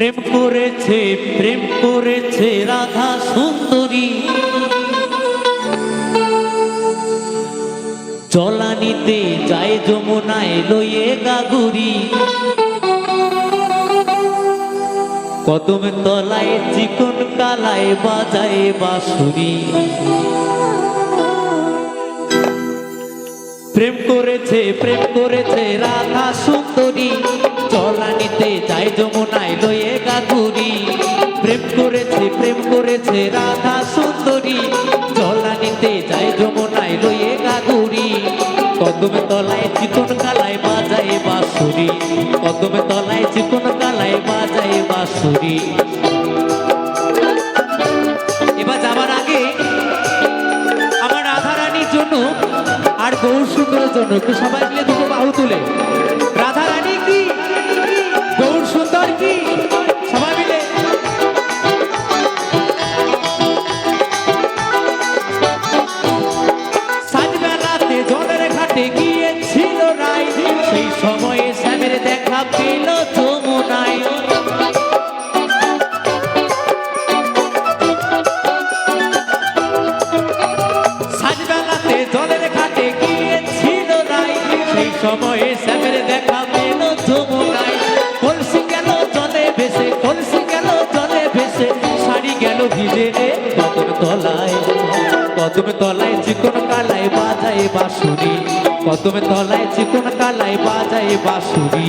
প্রেম করেছে প্রেম করেছে রাধা সুন্দরী। চলানিতে যায় যমুনায় লইয়ে গাগুরি। কদম তলায় চিকন কালায় বাজায় বাঁশুরি। প্রেম করেছে প্রেম করেছে রাধা সুন্দরী। চলানিতে যায় যমুনায় লয়ে গাগুরি প্রেম করেছে প্রেম করেছে রাধা সুন্দরী। চলানিতে যায় যমুনায় লয়ে গাগুরি কদমে তলায় চিকন কালায় বাজায় বাঁশুরি। কদমে তলায় চিকন কালায় বাজায় বাঁশুরি। এবার যাবার আগে আমার রাধারানীর জন্য আর গৌর সুন্দরের জন্য একটু সবাই মিলে দুটো বাহু তুলে। রাধারানী কি? গৌর সুন্দর কি? সবাই মিলে। সাজবেলাতে জলের ঘাটে গিয়েছিল রাই সেই সময়ে শ্যামের দেখা পেল যমুনায় সময়ে শ্যামের দেখা পেল যমুনায়। কলসি গেল জলে ভেসে, কলসি গেল জলে ভেসে? শাড়ি গেল ভিজে রে কদম তলায়? কদম তলায় চিকন কালায় বাজায় বাঁশুরি। কদম তলায় চিকন কালায় বাজায় বাঁশুরি।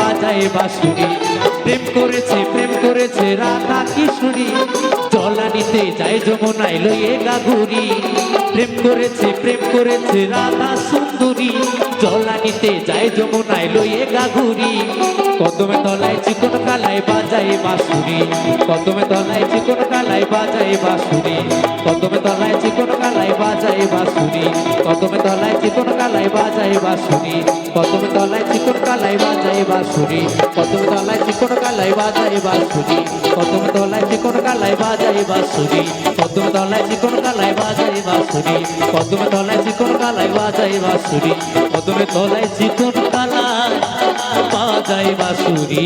বাজায় বাঁশুরি। প্রেম করেছে প্রেম করেছে রাধা কিশোরী জলানিতে যায় যমুনায় লইয়ে গাগুরি প্রেম করেছে প্রেম করেছে রাধা সুন্দরী। জলানিতে যায় যমুনায় লইয়ে গাগুরি কদমে তলায় চিকন কালায় বাজায় বাঁশুরি। কদমে তলায় চিকন কালায় বাজায় বাঁশুরি। কদমে তলায় চিকন কালায় বাজায় বাঁশুরি। কদমে তলায় চিকন কালায় বাজায় বাঁশুরি। কদমে তলায় কালায় বাজায় বাঁশুরি কদমে তলায় চিকন কালায় বাজায় বাঁশুরি কদম তলায় চিকন কালায় বাজায় বাঁশুরি কদম তলায় চিকন কালায় বাজায় বাঁশুরি কদম তলায় চিকন কালায় বাজায় বাঁশুরি কদমে তলায় চিকন কালায় বাজায় বাঁশুরি